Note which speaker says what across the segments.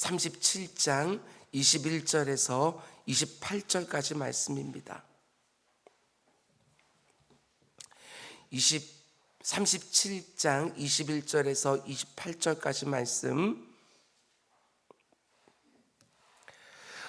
Speaker 1: 37장 21절에서 28절까지 말씀입니다. 20 37장 21절에서 28절까지 말씀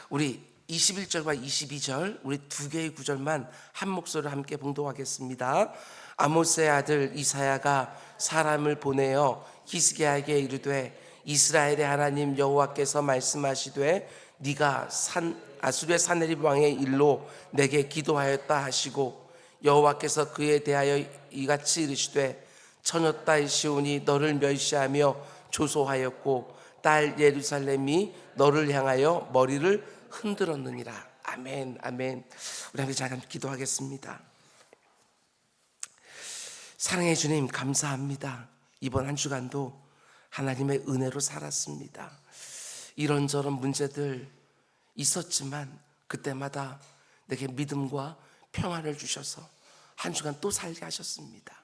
Speaker 1: 우리 21절과 22절 우리 두 개의 구절만 한 목소리로 함께 봉독하겠습니다. 아모스의 아들 이사야가 사람을 보내어 히스기야에게 이르되 이스라엘의 하나님 여호와께서 말씀하시되 네가 산 아수르의 사내립 왕의 일로 내게 기도하였다 하시고 여호와께서 그에 대하여 이같이 이르시되 처녀 딸 시온이 너를 멸시하며 조소하였고 딸 예루살렘이 너를 향하여 머리를 흔들었느니라. 아멘, 아멘. 우리 함께 잠깐 기도하겠습니다. 사랑해 주님 감사합니다. 이번 한 주간도 하나님의 은혜로 살았습니다. 이런저런 문제들 있었지만 그때마다 내게 믿음과 평안을 주셔서 한 주간 또 살게 하셨습니다.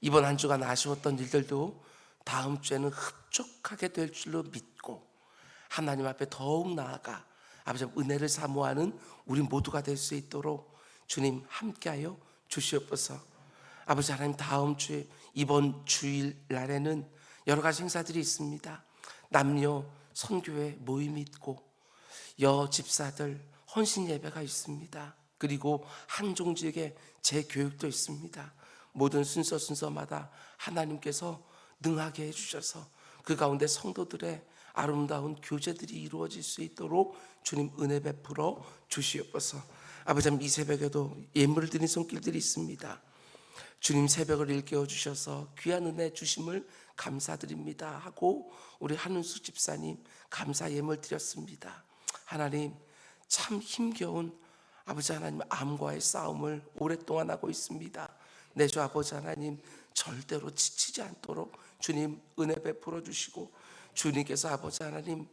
Speaker 1: 이번 한 주간 아쉬웠던 일들도 다음 주에는 흡족하게 될 줄로 믿고 하나님 앞에 더욱 나아가 아버지 은혜를 사모하는 우리 모두가 될 수 있도록 주님 함께하여 주시옵소서. 아버지 하나님 다음 주에 이번 주일 날에는 여러 가지 행사들이 있습니다. 남녀 선교회 모임이 있고 여 집사들 헌신 예배가 있습니다. 그리고 한종직의 재교육도 있습니다. 모든 순서 순서마다 하나님께서 능하게 해주셔서 그 가운데 성도들의 아름다운 교제들이 이루어질 수 있도록 주님 은혜 베풀어 주시옵소서. 아버지 이 새벽에도 예물을 드린 손길들이 있습니다. 주님 새벽을 일깨워 주셔서 귀한 은혜 주심을 감사드립니다 하고 우리 한은수 집사님 감사 예물 드렸습니다. 하나님 참 힘겨운 아버지 하나님 암과의 싸움을 오랫동안 하고 있습니다. 내주 아버지 하나님 절대로 지치지 않도록 주님 은혜 베풀어 주시고 주님께서 아버지 하나님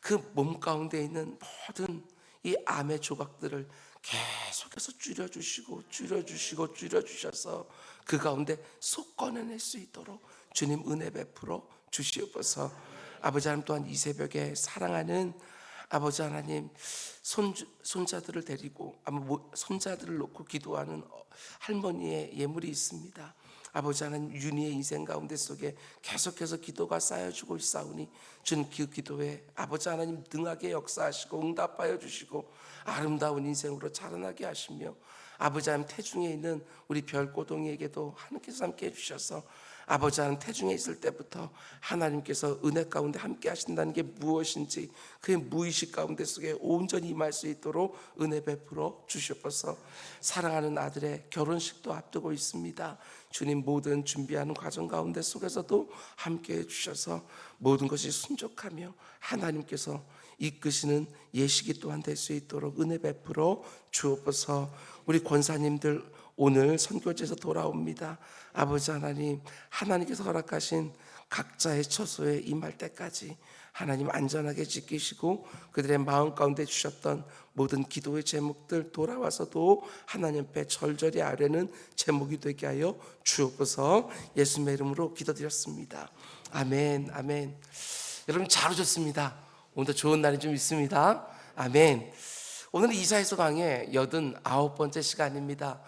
Speaker 1: 그 몸 가운데 있는 모든 이 암의 조각들을 계속해서 줄여주시고 줄여주시고 줄여주셔서 그 가운데 속 꺼내낼 수 있도록 주님 은혜 베풀어 주시옵소서 아버지 하나님 또한 이 새벽에 사랑하는 아버지 하나님 손 손자들을 데리고 아마 뭐, 손자들을 놓고 기도하는 어, 할머니의 예물이 있습니다. 아버지 하나님 윤희의 인생 가운데 속에 계속해서 기도가 쌓여지고 있사오니 주님 그 기도에 아버지 하나님 등하게 역사하시고 응답하여 주시고 아름다운 인생으로 자라나게 하시며 아버지 하나님 태중에 있는 우리 별꼬동이에게도 하나님께서 함께 해주셔서 아버지 하나님 태중에 있을 때부터 하나님께서 은혜 가운데 함께 하신다는 게 무엇인지 그의 무의식 가운데 속에 온전히 임할 수 있도록 은혜 베풀어 주시옵소서. 사랑하는 아들의 결혼식도 앞두고 있습니다. 주님 모든 준비하는 과정 가운데 속에서도 함께 해 주셔서 모든 것이 순족하며 하나님께서 이끄시는 예식이 또한 될 수 있도록 은혜 베풀어 주옵소서. 우리 권사님들 오늘 선교지에서 돌아옵니다. 아버지 하나님, 하나님께서 허락하신 각자의 처소에 임할 때까지 하나님 안전하게 지키시고 그들의 마음 가운데 주셨던 모든 기도의 제목들 돌아와서도 하나님 앞에 절절히 아뢰는 제목이 되게 하여 주옵소서 예수님의 이름으로 기도드렸습니다. 아멘, 아멘. 여러분 잘 오셨습니다. 오늘도 좋은 날이 좀 있습니다. 아멘. 오늘은 이사에서 강의 여든 아홉 번째 시간입니다.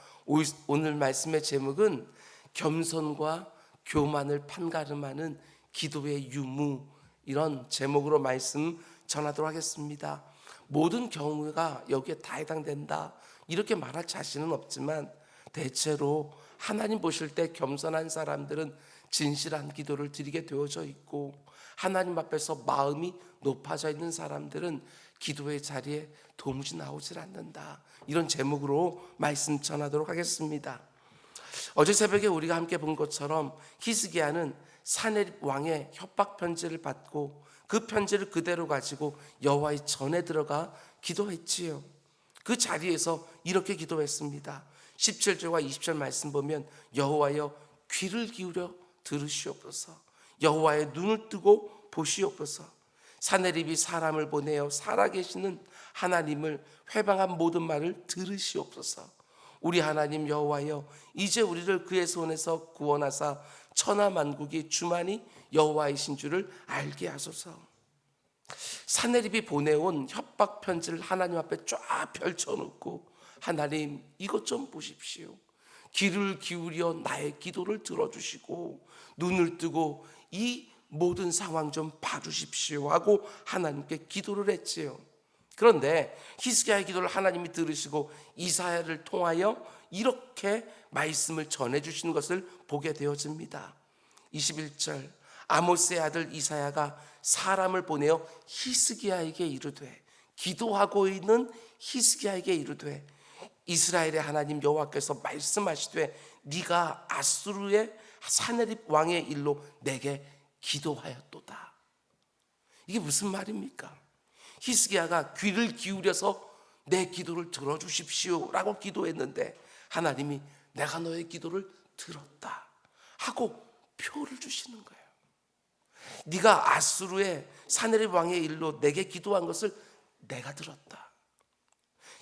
Speaker 1: 오늘 말씀의 제목은 겸손과 교만을 판가름하는 기도의 유무 이런 제목으로 말씀 전하도록 하겠습니다. 모든 경우가 여기에 다 해당된다 이렇게 말할 자신은 없지만 대체로 하나님 보실 때 겸손한 사람들은 진실한 기도를 드리게 되어져 있고 하나님 앞에서 마음이 높아져 있는 사람들은 기도의 자리에 도무지 나오질 않는다. 이런 제목으로 말씀 전하도록 하겠습니다. 어제 새벽에 우리가 함께 본 것처럼 히스기야는 사내 왕의 협박 편지를 받고 그 편지를 그대로 가지고 여호와의 전에 들어가 기도했지요. 그 자리에서 이렇게 기도했습니다. 17절과 20절 말씀 보면 여호와여 귀를 기울여 들으시옵소서. 여호와의 눈을 뜨고 보시옵소서. 사내립이 사람을 보내어 살아계시는 하나님을 회방한 모든 말을 들으시옵소서. 우리 하나님 여호와여 이제 우리를 그의 손에서 구원하사 천하 만국이 주만이 여호와이신 줄을 알게 하소서. 사내립이 보내온 협박 편지를 하나님 앞에 쫙 펼쳐놓고 하나님 이것 좀 보십시오. 귀를 기울여 나의 기도를 들어주시고 눈을 뜨고 이 모든 상황 좀 봐주십시오 하고 하나님께 기도를 했지요. 그런데 히스기야의 기도를 하나님이 들으시고 이사야를 통하여 이렇게 말씀을 전해 주시는 것을 보게 되어집니다. 21절 아모스의 아들 이사야가 사람을 보내어 히스기야에게 이르되 기도하고 있는 히스기야에게 이르되 이스라엘의 하나님 여호와께서 말씀하시되 네가 아수르의 사네립 왕의 일로 내게 기도하였도다. 이게 무슨 말입니까? 히스기야가 귀를 기울여서 내 기도를 들어주십시오라고 기도했는데 하나님이 내가 너의 기도를 들었다 하고 표를 주시는 거예요. 네가 아수르의 사네립 왕의 일로 내게 기도한 것을 내가 들었다.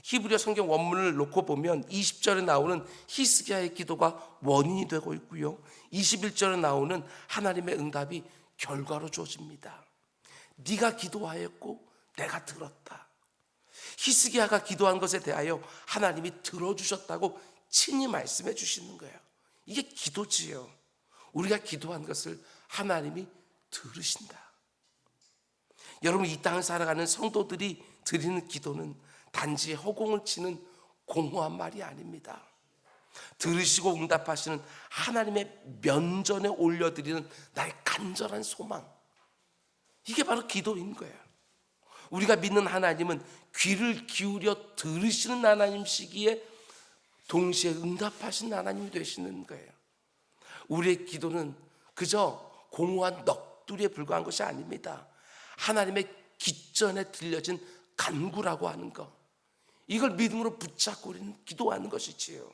Speaker 1: 히브리어 성경 원문을 놓고 보면 20절에 나오는 히스기야의 기도가 원인이 되고 있고요. 21절에 나오는 하나님의 응답이 결과로 주어집니다. 네가 기도하였고 내가 들었다. 히스기야가 기도한 것에 대하여 하나님이 들어주셨다고 친히 말씀해 주시는 거예요. 이게 기도지요. 우리가 기도한 것을 하나님이 들으신다. 여러분 이 땅을 살아가는 성도들이 드리는 기도는 단지 허공을 치는 공허한 말이 아닙니다. 들으시고 응답하시는 하나님의 면전에 올려드리는 나의 간절한 소망. 이게 바로 기도인 거예요. 우리가 믿는 하나님은 귀를 기울여 들으시는 하나님시기에 동시에 응답하신 하나님이 되시는 거예요. 우리의 기도는 그저 공허한 넋두리에 불과한 것이 아닙니다. 하나님의 기전에 들려진 간구라고 하는 것. 이걸 믿음으로 붙잡고 우리는 기도하는 것이지요.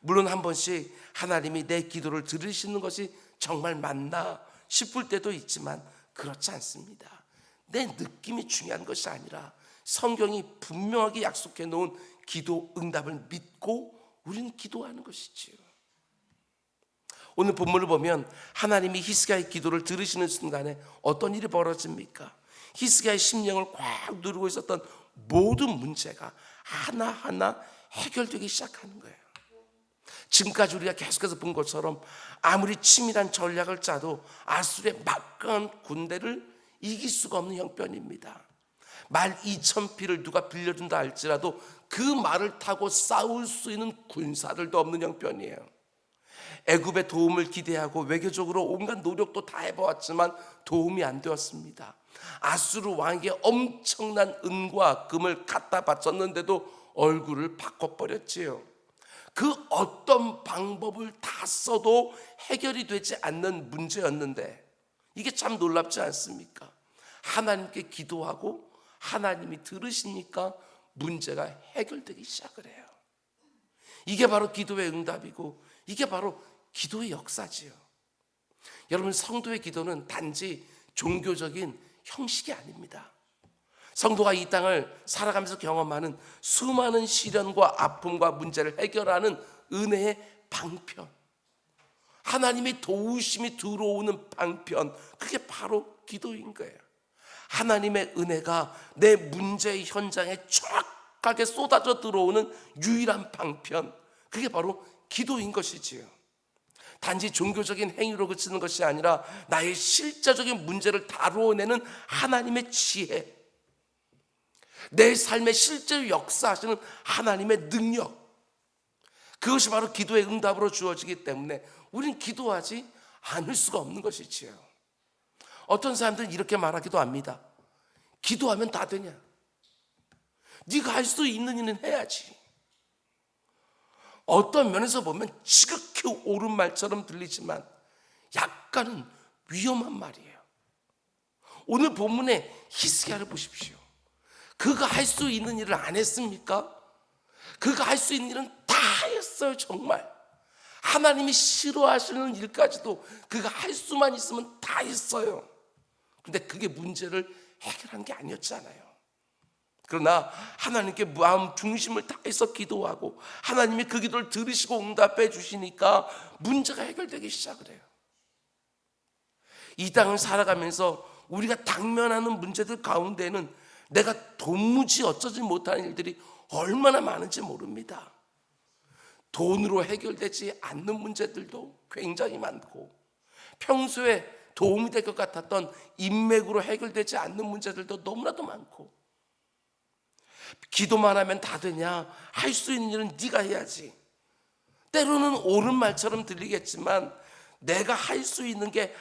Speaker 1: 물론 한 번씩 하나님이 내 기도를 들으시는 것이 정말 맞나 싶을 때도 있지만 그렇지 않습니다. 내 느낌이 중요한 것이 아니라 성경이 분명하게 약속해 놓은 기도 응답을 믿고 우리는 기도하는 것이지요. 오늘 본문을 보면 하나님이 히스기야의 기도를 들으시는 순간에 어떤 일이 벌어집니까? 히스기야의 심령을 꽉 누르고 있었던 모든 문제가 하나하나 해결되기 시작하는 거예요. 지금까지 우리가 계속해서 본 것처럼 아무리 치밀한 전략을 짜도 아수르의 막강한 군대를 이길 수가 없는 형편입니다. 말 2천 피를 누가 빌려준다 할지라도 그 말을 타고 싸울 수 있는 군사들도 없는 형편이에요. 애굽의 도움을 기대하고 외교적으로 온갖 노력도 다 해보았지만 도움이 안 되었습니다. 아수르 왕에게 엄청난 은과 금을 갖다 바쳤는데도 얼굴을 바꿔버렸지요. 그 어떤 방법을 다 써도 해결이 되지 않는 문제였는데 이게 참 놀랍지 않습니까? 하나님께 기도하고 하나님이 들으시니까 문제가 해결되기 시작을 해요. 이게 바로 기도의 응답이고 이게 바로 기도의 역사지요. 여러분 성도의 기도는 단지 종교적인 형식이 아닙니다. 성도가 이 땅을 살아가면서 경험하는 수많은 시련과 아픔과 문제를 해결하는 은혜의 방편. 하나님의 도우심이 들어오는 방편. 그게 바로 기도인 거예요. 하나님의 은혜가 내 문제의 현장에 쫙하게 쏟아져 들어오는 유일한 방편. 그게 바로 기도인 것이지요. 단지 종교적인 행위로 그치는 것이 아니라 나의 실제적인 문제를 다루어내는 하나님의 지혜. 내 삶에 실제로 역사하시는 하나님의 능력. 그것이 바로 기도의 응답으로 주어지기 때문에 우리는 기도하지 않을 수가 없는 것이지요. 어떤 사람들은 이렇게 말하기도 합니다. 기도하면 다 되냐? 네가 할 수 있는 일은 해야지. 어떤 면에서 보면 지극히 옳은 말처럼 들리지만 약간은 위험한 말이에요. 오늘 본문의 히스기야를 보십시오. 그가 할 수 있는 일을 안 했습니까? 그가 할 수 있는 일은 다 했어요, 정말. 하나님이 싫어하시는 일까지도 그가 할 수만 있으면 다 했어요. 근데 그게 문제를 해결한 게 아니었잖아요. 그러나 하나님께 마음 중심을 다해서 기도하고 하나님이 그 기도를 들으시고 응답해 주시니까 문제가 해결되기 시작을 해요. 이 땅을 살아가면서 우리가 당면하는 문제들 가운데는 내가 도무지 어쩌지 못하는 일들이 얼마나 많은지 모릅니다. 돈으로 해결되지 않는 문제들도 굉장히 많고 평소에 도움이 될 것 같았던 인맥으로 해결되지 않는 문제들도 너무나도 많고 기도만 하면 다 되냐? 할 수 있는 일은 네가 해야지. 때로는 옳은 말처럼 들리겠지만 내가 할 수 있는 게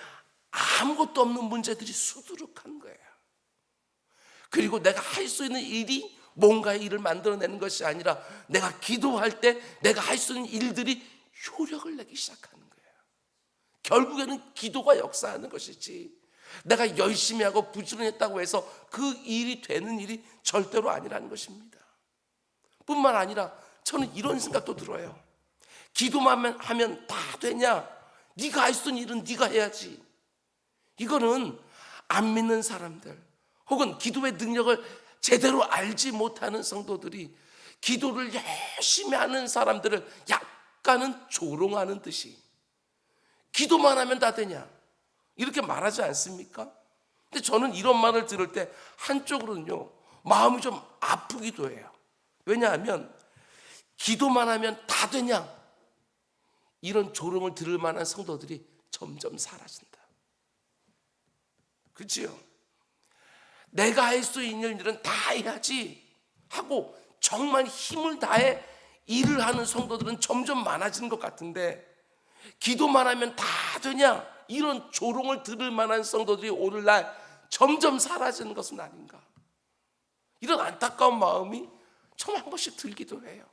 Speaker 1: 아무것도 없는 문제들이 수두룩한 거예요. 그리고 내가 할 수 있는 일이 뭔가의 일을 만들어내는 것이 아니라 내가 기도할 때 내가 할 수 있는 일들이 효력을 내기 시작하는 거예요. 결국에는 기도가 역사하는 것이지. 내가 열심히 하고 부지런했다고 해서 그 일이 되는 일이 절대로 아니라는 것입니다. 뿐만 아니라 저는 이런 생각도 들어요. 기도만 하면 다 되냐? 네가 할 수 있는 일은 네가 해야지. 이거는 안 믿는 사람들 혹은 기도의 능력을 제대로 알지 못하는 성도들이 기도를 열심히 하는 사람들을 약간은 조롱하는 듯이 기도만 하면 다 되냐? 이렇게 말하지 않습니까? 근데 저는 이런 말을 들을 때 한쪽으로는요, 마음이 좀 아프기도 해요. 왜냐하면 기도만 하면 다 되냐? 이런 조롱을 들을 만한 성도들이 점점 사라진다. 그치요? 내가 할 수 있는 일은 다 해야지 하고 정말 힘을 다해 일을 하는 성도들은 점점 많아지는 것 같은데 기도만 하면 다 되냐? 이런 조롱을 들을 만한 성도들이 오늘날 점점 사라지는 것은 아닌가? 이런 안타까운 마음이 좀한 번씩 들기도 해요.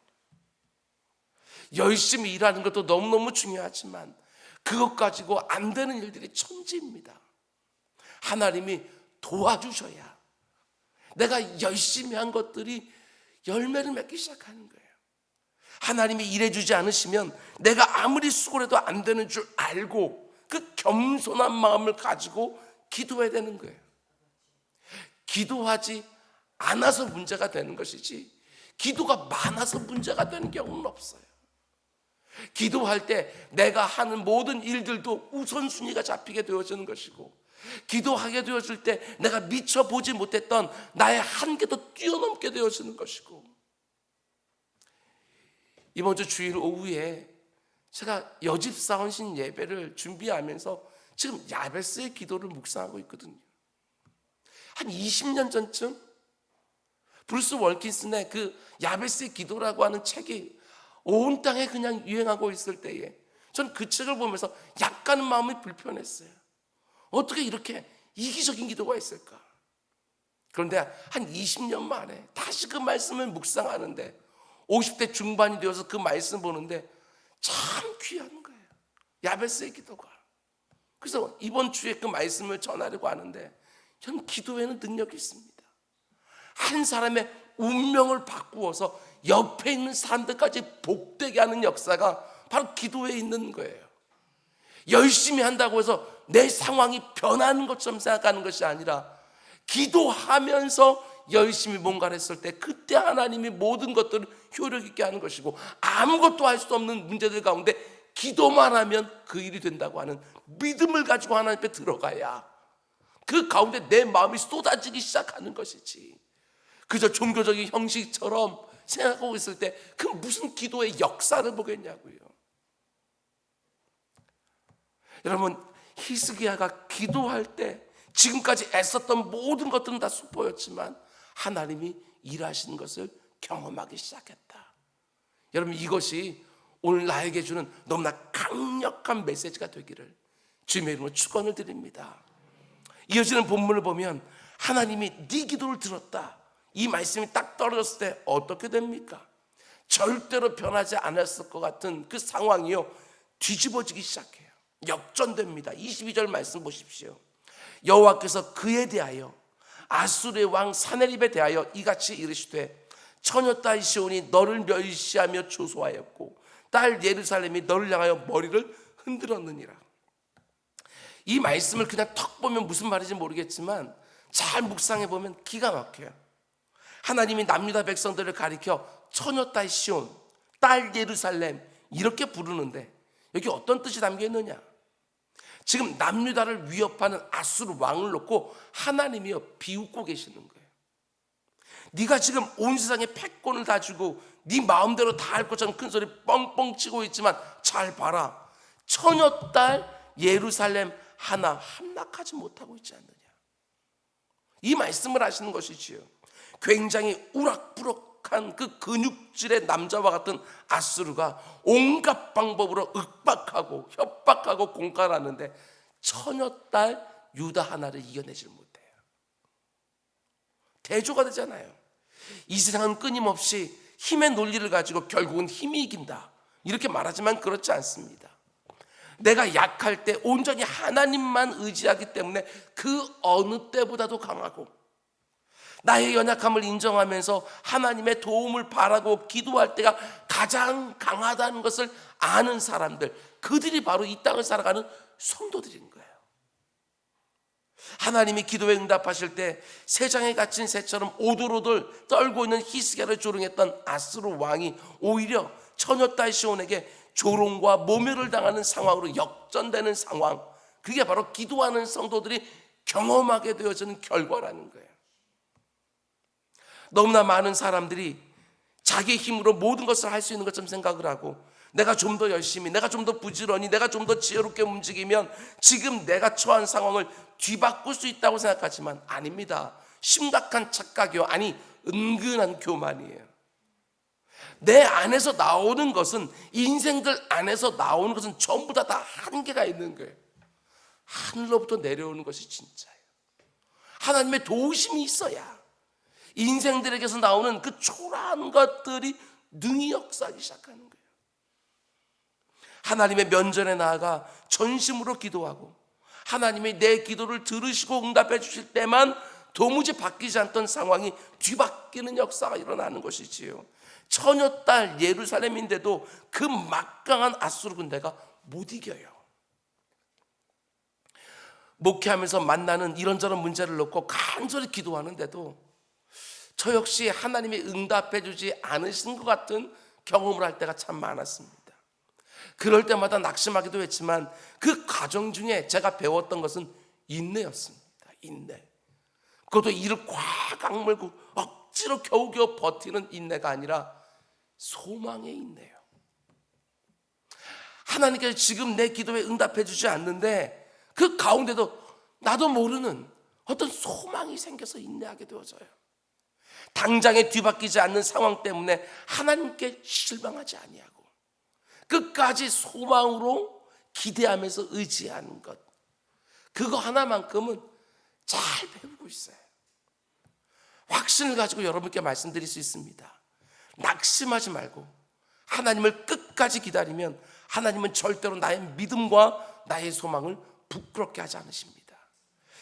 Speaker 1: 열심히 일하는 것도 너무너무 중요하지만 그것 가지고 안 되는 일들이 천지입니다. 하나님이 도와주셔야 내가 열심히 한 것들이 열매를 맺기 시작하는 거예요. 하나님이 일해주지 않으시면 내가 아무리 수고를 해도 안 되는 줄 알고 그 겸손한 마음을 가지고 기도해야 되는 거예요. 기도하지 않아서 문제가 되는 것이지 기도가 많아서 문제가 되는 경우는 없어요. 기도할 때 내가 하는 모든 일들도 우선순위가 잡히게 되어지는 것이고 기도하게 되어질 때 내가 미처 보지 못했던 나의 한계도 뛰어넘게 되어지는 것이고 이번 주 주일 오후에 제가 여집 사원신 예배를 준비하면서 지금 야베스의 기도를 묵상하고 있거든요. 한 20년 전쯤 브루스 월킨슨의 그 야베스의 기도라고 하는 책이 온 땅에 그냥 유행하고 있을 때에 전 그 책을 보면서 약간은 마음이 불편했어요. 어떻게 이렇게 이기적인 기도가 있을까? 그런데 한 20년 만에 다시 그 말씀을 묵상하는데 50대 중반이 되어서 그 말씀 보는데 참 귀한 거예요. 야베스의 기도가. 그래서 이번 주에 그 말씀을 전하려고 하는데 저는 기도에는 능력이 있습니다. 한 사람의 운명을 바꾸어서 옆에 있는 사람들까지 복되게 하는 역사가 바로 기도에 있는 거예요. 열심히 한다고 해서 내 상황이 변하는 것처럼 생각하는 것이 아니라 기도하면서 열심히 뭔가를 했을 때 그때 하나님이 모든 것들을 효력 있게 하는 것이고 아무것도 할 수 없는 문제들 가운데 기도만 하면 그 일이 된다고 하는 믿음을 가지고 하나님 앞에 들어가야 그 가운데 내 마음이 쏟아지기 시작하는 것이지. 그저 종교적인 형식처럼 생각하고 있을 때 그 무슨 기도의 역사를 보겠냐고요. 여러분 히스기야가 기도할 때 지금까지 애썼던 모든 것들은 다 수포였지만 하나님이 일하시는 것을 경험하기 시작했다. 여러분 이것이 오늘 나에게 주는 너무나 강력한 메시지가 되기를 주님의 이름으로 축원을 드립니다. 이어지는 본문을 보면 하나님이 네 기도를 들었다. 이 말씀이 딱 떨어졌을 때 어떻게 됩니까? 절대로 변하지 않았을 것 같은 그 상황이요 뒤집어지기 시작해요. 역전됩니다. 22절 말씀 보십시오. 여호와께서 그에 대하여 아수르의 왕 사네립에 대하여 이같이 이르시되 처녀 딸 시온이 너를 멸시하며 조소하였고 딸 예루살렘이 너를 향하여 머리를 흔들었느니라. 이 말씀을 그냥 턱 보면 무슨 말인지 모르겠지만 잘 묵상해 보면 기가 막혀요. 하나님이 남유다 백성들을 가리켜 처녀 딸 시온, 딸 예루살렘 이렇게 부르는데 여기 어떤 뜻이 담겨 있느냐? 지금 남유다를 위협하는 아수르 왕을 놓고 하나님이여 비웃고 계시는 거예요. 네가 지금 온 세상에 패권을 다 주고 네 마음대로 다 할 것처럼 큰 소리 뻥뻥 치고 있지만 잘 봐라. 처녀딸 예루살렘 하나 함락하지 못하고 있지 않느냐. 이 말씀을 하시는 것이지요. 굉장히 우락부락한 그 근육질의 남자와 같은 아수르가 온갖 방법으로 윽박하고 협박하고 공갈하는데 처녀딸 유다 하나를 이겨내질 못해요. 대조가 되잖아요. 이 세상은 끊임없이 힘의 논리를 가지고 결국은 힘이 이긴다. 이렇게 말하지만 그렇지 않습니다. 내가 약할 때 온전히 하나님만 의지하기 때문에 그 어느 때보다도 강하고 나의 연약함을 인정하면서 하나님의 도움을 바라고 기도할 때가 가장 강하다는 것을 아는 사람들, 그들이 바로 이 땅을 살아가는 성도들인 거예요. 하나님이 기도에 응답하실 때 세상에 갇힌 새처럼 오돌오돌 떨고 있는 히스기야를 조롱했던 아스로 왕이 오히려 처녀 딸 시온에게 조롱과 모멸을 당하는 상황으로 역전되는 상황. 그게 바로 기도하는 성도들이 경험하게 되어지는 결과라는 거예요. 너무나 많은 사람들이 자기 힘으로 모든 것을 할 수 있는 것처럼 생각을 하고 내가 좀 더 열심히, 내가 좀 더 부지런히, 내가 좀 더 지혜롭게 움직이면 지금 내가 처한 상황을 뒤바꿀 수 있다고 생각하지만 아닙니다. 심각한 착각이요. 아니, 은근한 교만이에요. 내 안에서 나오는 것은 인생들 안에서 나오는 것은 전부 다 다 한계가 있는 거예요. 하늘로부터 내려오는 것이 진짜예요. 하나님의 도우심이 있어야 인생들에게서 나오는 그 초라한 것들이 능히 역사하기 시작하는 거예요. 하나님의 면전에 나아가 전심으로 기도하고 하나님이 내 기도를 들으시고 응답해 주실 때만 도무지 바뀌지 않던 상황이 뒤바뀌는 역사가 일어나는 것이지요. 처녀 딸 예루살렘인데도 그 막강한 아수르 군대가 못 이겨요. 목회하면서 만나는 이런저런 문제를 놓고 간절히 기도하는데도 저 역시 하나님이 응답해 주지 않으신 것 같은 경험을 할 때가 참 많았습니다. 그럴 때마다 낙심하기도 했지만 그 과정 중에 제가 배웠던 것은 인내였습니다. 인내. 그것도 이를 꽉 악물고 억지로 겨우겨우 버티는 인내가 아니라 소망의 인내요. 하나님께서 지금 내 기도에 응답해 주지 않는데 그 가운데도 나도 모르는 어떤 소망이 생겨서 인내하게 되어져요. 당장에 뒤바뀌지 않는 상황 때문에 하나님께 실망하지 아니하고 끝까지 소망으로 기대하면서 의지하는 것. 그거 하나만큼은 잘 배우고 있어요. 확신을 가지고 여러분께 말씀드릴 수 있습니다. 낙심하지 말고 하나님을 끝까지 기다리면 하나님은 절대로 나의 믿음과 나의 소망을 부끄럽게 하지 않으십니다.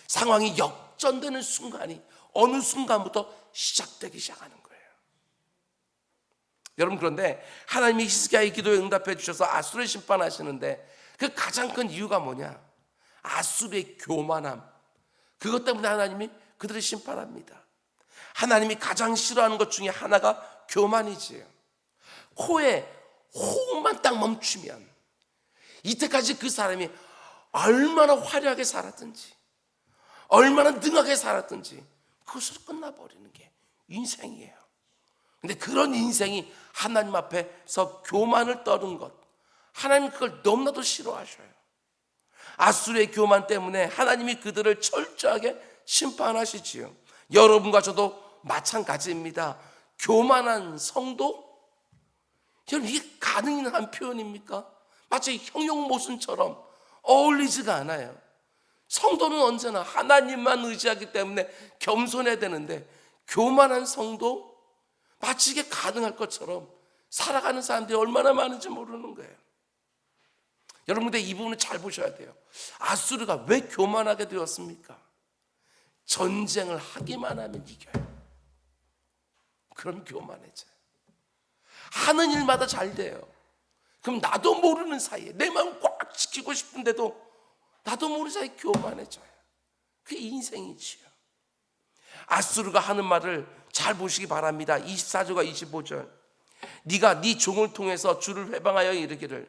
Speaker 1: 상황이 역전되는 순간이 어느 순간부터 시작되기 시작하는 거예요. 여러분 그런데 하나님이 히스기야의 기도에 응답해 주셔서 아수르를 심판하시는데 그 가장 큰 이유가 뭐냐? 아수르의 교만함. 그것 때문에 하나님이 그들을 심판합니다. 하나님이 가장 싫어하는 것 중에 하나가 교만이지요. 코에 호흡만 딱 멈추면 이때까지 그 사람이 얼마나 화려하게 살았든지 얼마나 능하게 살았든지 그것으로 끝나버리는 게 인생이에요. 근데 그런 인생이 하나님 앞에서 교만을 떠는 것 하나님 그걸 너무나도 싫어하셔요. 아수르의 교만 때문에 하나님이 그들을 철저하게 심판하시지요. 여러분과 저도 마찬가지입니다. 교만한 성도? 여러분 이게 가능한 표현입니까? 마치 형용 모순처럼 어울리지가 않아요. 성도는 언제나 하나님만 의지하기 때문에 겸손해야 되는데 교만한 성도 마치 이게 가능할 것처럼 살아가는 사람들이 얼마나 많은지 모르는 거예요. 여러분들 이 부분을 잘 보셔야 돼요. 아수르가 왜 교만하게 되었습니까? 전쟁을 하기만 하면 이겨요. 그럼 교만해져요. 하는 일마다 잘 돼요. 그럼 나도 모르는 사이에 내 마음 꽉 지키고 싶은데도 나도 모르는 사이에 교만해져요. 그게 인생이지요. 아수르가 하는 말을 잘 보시기 바랍니다. 24절과 25절. 네가 네 종을 통해서 주를 회방하여 이르기를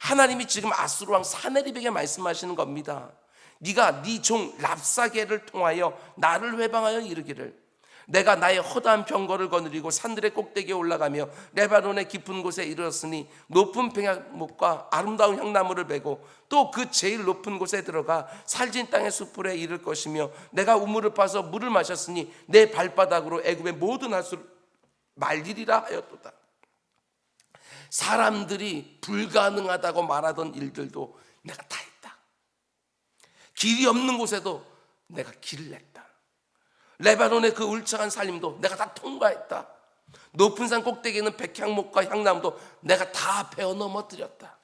Speaker 1: 하나님이 지금 아수르 왕 사네립에게 말씀하시는 겁니다. 네가 네 종 랍사게를 통하여 나를 회방하여 이르기를 내가 나의 허다한 병거를 거느리고 산들의 꼭대기에 올라가며 레바논의 깊은 곳에 이르렀으니 높은 백약목과 아름다운 향나무를 베고 또 그 제일 높은 곳에 들어가 살진 땅의 숲풀에 이를 것이며 내가 우물을 파서 물을 마셨으니 내 발바닥으로 애굽의 모든 하수를 말리리라 하였도다. 사람들이 불가능하다고 말하던 일들도 내가 다 했다. 길이 없는 곳에도 내가 길을 냈다. 레바논의 그 울창한 살림도 내가 다 통과했다. 높은 산 꼭대기에 있는 백향목과 향나무도 내가 다 베어 넘어뜨렸다.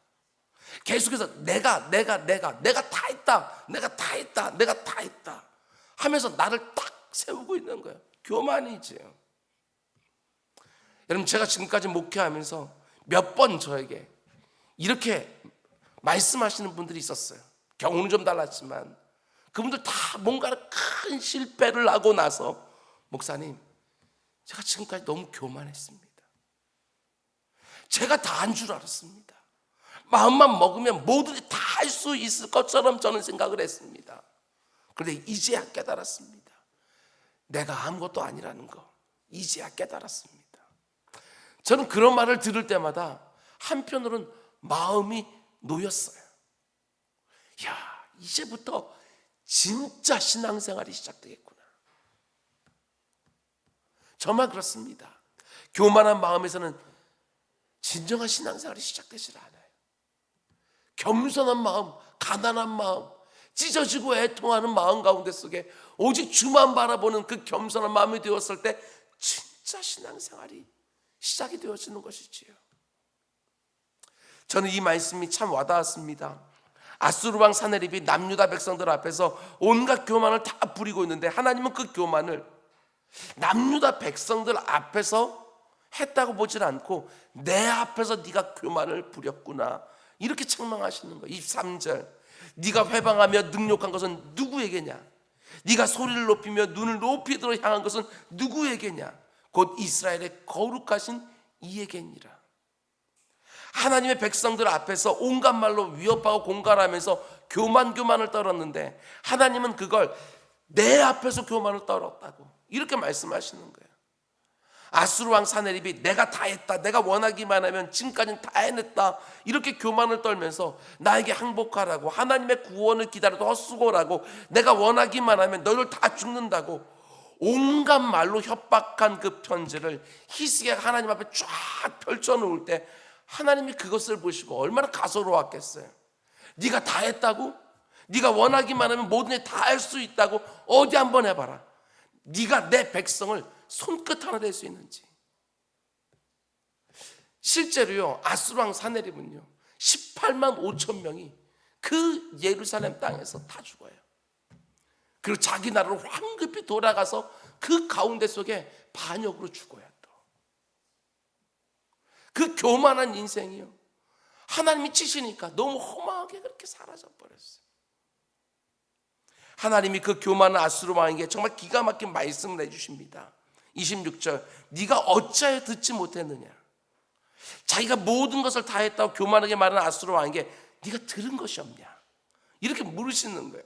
Speaker 1: 계속해서 내가 내가 내가 내가 다 했다. 내가 다 했다. 내가 다 했다. 하면서 나를 딱 세우고 있는 거예요. 교만이지요. 여러분 제가 지금까지 목회하면서 몇 번 저에게 이렇게 말씀하시는 분들이 있었어요. 경우는 좀 달랐지만 그분들 다 뭔가를 큰 실패를 하고 나서 목사님 제가 지금까지 너무 교만했습니다. 제가 다 한 줄 알았습니다. 마음만 먹으면 뭐든지 다 할 수 있을 것처럼 저는 생각을 했습니다. 그런데 이제야 깨달았습니다. 내가 아무것도 아니라는 거 이제야 깨달았습니다. 저는 그런 말을 들을 때마다 한편으로는 마음이 놓였어요. 야, 이제부터 진짜 신앙생활이 시작되겠구나. 정말 그렇습니다. 교만한 마음에서는 진정한 신앙생활이 시작되질 않아요. 겸손한 마음, 가난한 마음, 찢어지고 애통하는 마음 가운데 속에 오직 주만 바라보는 그 겸손한 마음이 되었을 때 진짜 신앙생활이 시작이 되어지는 것이지요. 저는 이 말씀이 참 와닿았습니다. 아수르 왕 사네립이 남유다 백성들 앞에서 온갖 교만을 다 부리고 있는데 하나님은 그 교만을 남유다 백성들 앞에서 했다고 보질 않고 내 앞에서 네가 교만을 부렸구나 이렇게 책망하시는 거예요. 23절 네가 회방하며 능욕한 것은 누구에게냐? 네가 소리를 높이며 눈을 높이 들어 향한 것은 누구에게냐? 곧 이스라엘의 거룩하신 이에게니라. 하나님의 백성들 앞에서 온갖 말로 위협하고 공갈하면서 교만 교만을 떨었는데 하나님은 그걸 내 앞에서 교만을 떨었다고 이렇게 말씀하시는 거예요. 아수르 왕 사네립이 내가 다 했다. 내가 원하기만 하면 지금까지는 다 해냈다. 이렇게 교만을 떨면서 나에게 항복하라고 하나님의 구원을 기다려도 헛수고라고 내가 원하기만 하면 너를 다 죽는다고 온갖 말로 협박한 그 편지를 히스기야가 하나님 앞에 쫙 펼쳐 놓을 때 하나님이 그것을 보시고 얼마나 가소로웠겠어요. 네가 다 했다고? 네가 원하기만 하면 뭐든지 다할 수 있다고 어디 한번 해봐라. 네가 내 백성을 손끝 하나 될 수 있는지. 실제로요 아수랑 사내립은요 18만 5천 명이 그 예루살렘 땅에서 다 죽어요. 그리고 자기 나라로 황급히 돌아가서 그 가운데 속에 반역으로 죽어야 또. 그 교만한 인생이요. 하나님이 치시니까 너무 허망하게 그렇게 사라져 버렸어요. 하나님이 그 교만한 아수르 왕에게 정말 기가 막힌 말씀을 해주십니다. 26절, 네가 어찌하여 듣지 못했느냐? 자기가 모든 것을 다 했다고 교만하게 말하는 아수르 왕에게 네가 들은 것이 없냐? 이렇게 물으시는 거예요.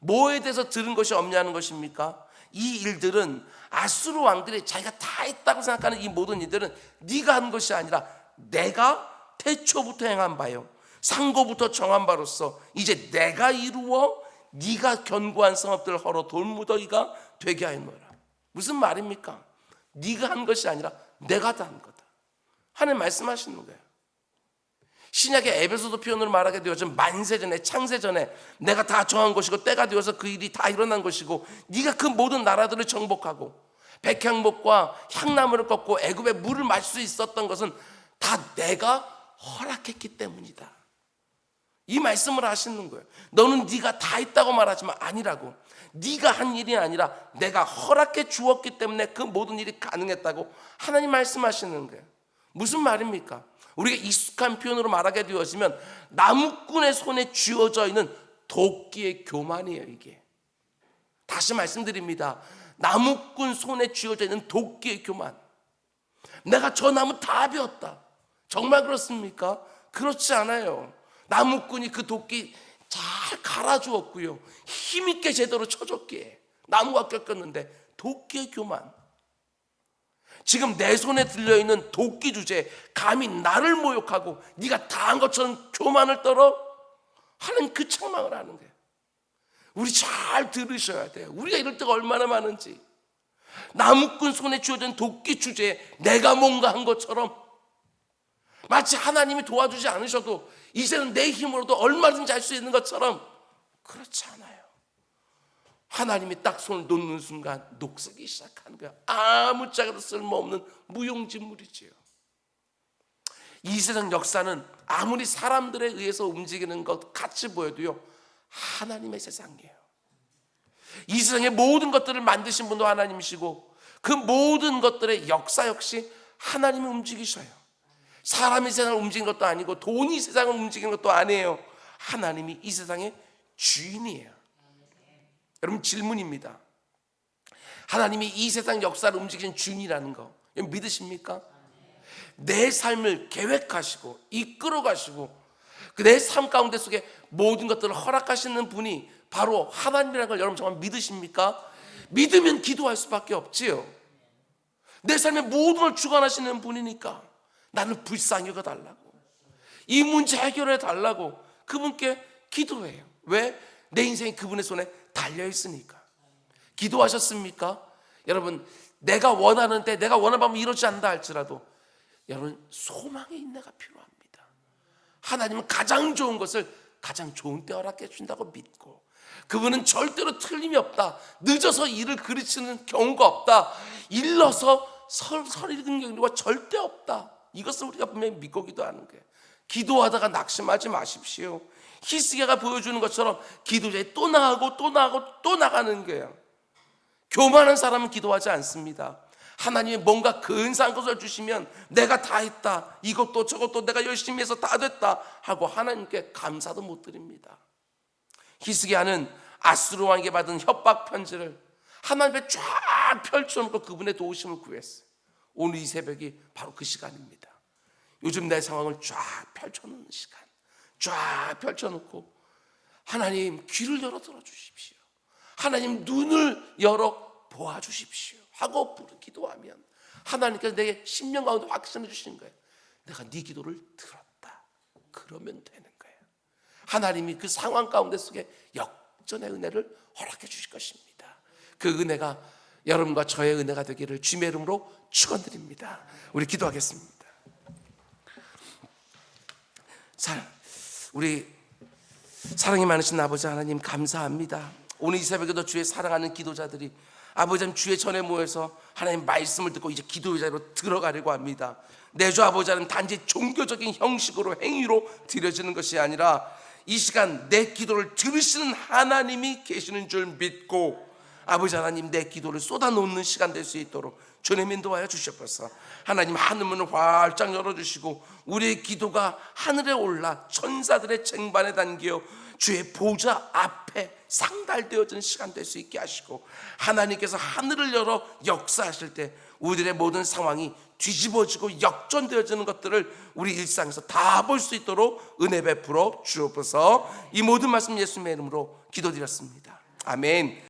Speaker 1: 뭐에 대해서 들은 것이 없냐는 것입니까? 이 일들은 아수르 왕들이 자기가 다 했다고 생각하는 이 모든 일들은 네가 한 것이 아니라 내가 태초부터 행한 바요. 상고부터 정한 바로서 이제 내가 이루어 네가 견고한 성읍들을 헐어 돌무더기가 되게 하였노라. 무슨 말입니까? 네가 한 것이 아니라 내가 다 한 거다. 하나님 말씀하시는 거예요. 신약의 에베소도 표현으로 말하게 되어진 만세전에 창세전에 내가 다 정한 것이고 때가 되어서 그 일이 다 일어난 것이고 네가 그 모든 나라들을 정복하고 백향목과 향나무를 꺾고 애굽의 물을 마실 수 있었던 것은 다 내가 허락했기 때문이다. 이 말씀을 하시는 거예요. 너는 네가 다 했다고 말하지만 아니라고. 네가 한 일이 아니라 내가 허락해 주었기 때문에 그 모든 일이 가능했다고 하나님 말씀하시는 거예요. 무슨 말입니까? 우리가 익숙한 표현으로 말하게 되어지면 나무꾼의 손에 쥐어져 있는 도끼의 교만이에요, 이게. 다시 말씀드립니다. 나무꾼 손에 쥐어져 있는 도끼의 교만. 내가 저 나무 다 베었다. 정말 그렇습니까? 그렇지 않아요. 나무꾼이 그 도끼 잘 갈아주었고요. 힘있게 제대로 쳐줬기에 나무가 꺾였는데 도끼의 교만. 지금 내 손에 들려있는 도끼 주제 감히 나를 모욕하고 네가 다 한 것처럼 교만을 떨어 하는 그 책망을 하는 거예요. 우리 잘 들으셔야 돼요. 우리가 이럴 때가 얼마나 많은지. 나무꾼 손에 쥐어진 도끼 주제에 내가 뭔가 한 것처럼 마치 하나님이 도와주지 않으셔도 이제는 내 힘으로도 얼마든지 할 수 있는 것처럼 그렇지 않아요. 하나님이 딱 손을 놓는 순간 녹색이 시작하는 거야. 아무 짝에도 쓸모없는 무용지물이지요. 이 세상 역사는 아무리 사람들에 의해서 움직이는 것 같이 보여도요. 하나님의 세상이에요. 이 세상의 모든 것들을 만드신 분도 하나님이시고 그 모든 것들의 역사 역시 하나님이 움직이셔요. 사람이 세상을 움직이는 것도 아니고 돈이 세상을 움직이는 것도 아니에요. 하나님이 이 세상의 주인이에요. 여러분 질문입니다. 하나님이 이 세상 역사를 움직이는 주인이라는 거 믿으십니까? 내 삶을 계획하시고 이끌어 가시고 그내삶 가운데 속에 모든 것들을 허락하시는 분이 바로 하나님이라는 걸 여러분 정말 믿으십니까? 믿으면 기도할 수밖에 없지요. 내 삶의 모든 걸 주관하시는 분이니까 나를 불쌍히 여겨 달라고 이 문제 해결해 달라고 그분께 기도해요. 왜? 내 인생이 그분의 손에 달려 있으니까. 기도하셨습니까? 여러분, 내가 원하는데 내가 원하는 방법이 이루어지지 않는다 할지라도 여러분 소망의 인내가 필요합니다. 하나님은 가장 좋은 것을 가장 좋은 때 허락해 준다고 믿고 그분은 절대로 틀림이 없다. 늦어서 일을 그르치는 경우가 없다. 일러서 설, 설 읽은 경우가 절대 없다. 이것을 우리가 분명히 믿고 기도하는 거예요. 기도하다가 낙심하지 마십시오. 히스기야가 보여주는 것처럼 기도자에 또 나가고 또 나가고 또 나가는 거예요. 교만한 사람은 기도하지 않습니다. 하나님이 뭔가 근사한 것을 주시면 내가 다 했다. 이것도 저것도 내가 열심히 해서 다 됐다. 하고 하나님께 감사도 못 드립니다. 히스기야는 아수르 왕에게 받은 협박 편지를 하나님 앞에 쫙 펼쳐놓고 그분의 도우심을 구했어요. 오늘 이 새벽이 바로 그 시간입니다. 요즘 내 상황을 쫙 펼쳐놓는 시간. 쫙 펼쳐놓고 하나님 귀를 열어 들어주십시오. 하나님 눈을 열어 보아주십시오. 하고 부르 기도하면 하나님께서 내게 심령 가운데 확신해 주시는 거예요. 내가 네 기도를 들었다. 그러면 되는 거예요. 하나님이 그 상황 가운데 속에 역전의 은혜를 허락해 주실 것입니다. 그 은혜가 여러분과 저의 은혜가 되기를 주님의 이름으로 축원드립니다. 우리 기도하겠습니다. 자, 우리 사랑이 많으신 아버지 하나님 감사합니다. 오늘 이 새벽에도 주의 사랑하는 기도자들이 아버지 하나님 주의 전에 모여서 하나님 말씀을 듣고 이제 기도의 자리로 들어가려고 합니다. 내주 아버지 하나님 단지 종교적인 형식으로 행위로 드려지는 것이 아니라 이 시간 내 기도를 들으시는 하나님이 계시는 줄 믿고 아버지 하나님 내 기도를 쏟아놓는 시간 될 수 있도록 주님 인도하여 주시옵소서. 하나님 하늘문을 활짝 열어주시고 우리의 기도가 하늘에 올라 천사들의 쟁반에 담겨 주의 보좌 앞에 상달되어지는 시간 될 수 있게 하시고 하나님께서 하늘을 열어 역사하실 때 우리들의 모든 상황이 뒤집어지고 역전되어지는 것들을 우리 일상에서 다 볼 수 있도록 은혜 베풀어 주옵소서. 이 모든 말씀 예수님의 이름으로 기도드렸습니다. 아멘